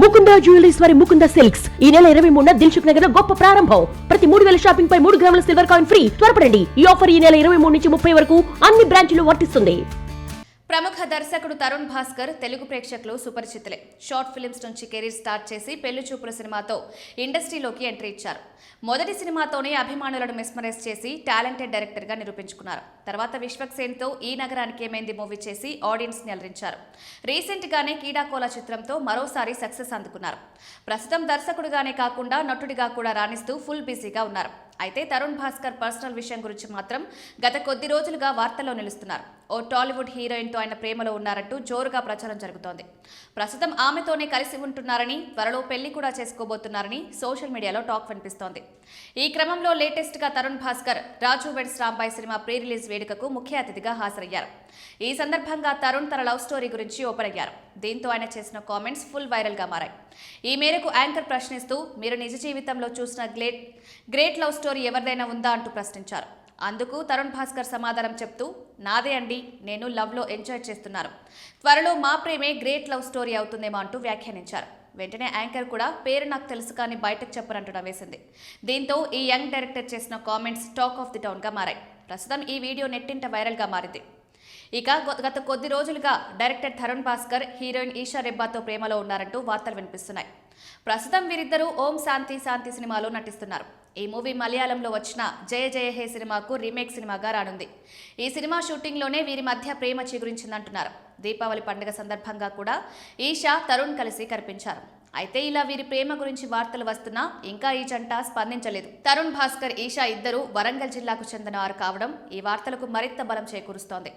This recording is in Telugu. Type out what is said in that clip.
ముకుంద జ్యువెలరీస్ వారి ముకుంద సిల్క్స్. ఈ నెల ఇరవై మూడున దిల్సుఖ్ నగర్లో గొప్ప ప్రారంభం. ప్రతి మూడు వేల షాపింగ్ పై మూడు గ్రాముల సిల్వర్ కాయిన్ ఫ్రీ. త్వరపడండి. ఈ ఆఫర్ ఈ నెల ఇరవై మూడు నుంచి ముప్పై వరకు అన్ని బ్రాంచ్లు వర్తిస్తుంది. ప్రముఖ దర్శకుడు తరుణ్ భాస్కర్ తెలుగు ప్రేక్షకులు సుపరిచితులే. షార్ట్ ఫిలిమ్స్ నుంచి కెరీర్ స్టార్ట్ చేసి పెళ్ళి చూపుల సినిమాతో ఇండస్ట్రీలోకి ఎంట్రీ ఇచ్చారు. మొదటి సినిమాతోనే అభిమానులను మెస్మరైజ్ చేసి టాలెంటెడ్ డైరెక్టర్గా నిరూపించుకున్నారు. తర్వాత విశ్వక్సేన్తో ఈ నగరానికి ఏమైంది మూవీ చేసి ఆడియన్స్ని అలరించారు. రీసెంట్గానే కీడాకోల చిత్రంతో మరోసారి సక్సెస్ అందుకున్నారు. ప్రస్తుతం దర్శకుడిగానే కాకుండా నటుడిగా కూడా రాణిస్తూ ఫుల్ బిజీగా ఉన్నారు. అయితే తరుణ్ భాస్కర్ పర్సనల్ విషయం గురించి మాత్రం గత కొద్ది రోజులుగా వార్తల్లో నిలుస్తున్నారు. ఓ టాలీవుడ్ హీరోయిన్తో ఆయన ప్రేమలో ఉన్నారంటూ జోరుగా ప్రచారం జరుగుతోంది. ప్రస్తుతం ఆమెతోనే కలిసి ఉంటున్నారని త్వరలో పెళ్ళి కూడా చేసుకోబోతున్నారని సోషల్ మీడియాలో టాక్ వినిపిస్తోంది. ఈ క్రమంలో లేటెస్ట్గా Tarun Bhaskar Raju weds Rambai cinema pre release వేడుకకు ముఖ్య అతిథిగా హాజరయ్యారు. ఈ సందర్భంగా తరుణ్ తన లవ్ స్టోరీ గురించి ఓపెన్ అయ్యారు. దీంతో ఆయన చేసిన కామెంట్స్ ఫుల్ వైరల్గా మారాయి. ఈ మేరకు యాంకర్ ప్రశ్నిస్తూ మీరు నిజ జీవితంలో చూసిన గ్రేట్ గ్రేట్ లవ్ స్టోరీ ఎవరిదైనా ఉందా అంటూ ప్రశ్నించారు. అందుకు తరుణ్ భాస్కర్ సమాధానం చెప్తూ నాదే అండి నేను లవ్లో ఎంజాయ్ చేస్తున్నాను త్వరలో మా ప్రేమే గ్రేట్ లవ్ స్టోరీ అవుతుందేమో అంటూ వ్యాఖ్యానించారు. వెంటనే యాంకర్ కూడా పేరు నాకు తెలుసు కానీ బయటకు చెప్పరంటూ నవ్వేసింది. దీంతో ఈ యంగ్ డైరెక్టర్ చేసిన కామెంట్స్ టాక్ ఆఫ్ ది టౌన్గా మారాయి. ప్రస్తుతం ఈ వీడియో నెట్టింట వైరల్గా మారింది. ఇక గత కొద్ది రోజులుగా డైరెక్టర్ తరుణ్ భాస్కర్ హీరోయిన్ ఈషా రెబ్బాతో ప్రేమలో ఉన్నారంటూ వార్తలు వినిపిస్తున్నాయి. ప్రస్తుతం వీరిద్దరూ ఓం శాంతి శాంతి సినిమాలో నటిస్తున్నారు. ఈ మూవీ మలయాళంలో వచ్చిన జయ జయ హే సినిమాకు రీమేక్ సినిమాగా రానుంది. ఈ సినిమా షూటింగ్లోనే వీరి మధ్య ప్రేమ చిగురించిందంటున్నారు. దీపావళి పండుగ సందర్భంగా కూడా ఈషా తరుణ్ కలిసి కనిపించారు. అయితే ఇలా వీరి ప్రేమ గురించి వార్తలు వస్తున్నా ఇంకా ఈ జంట స్పందించలేదు. తరుణ్ భాస్కర్ ఈషా ఇద్దరు వరంగల్ జిల్లాకు చెందినవారు కావడం ఈ వార్తలకు మరింత బలం చేకూరుస్తోంది.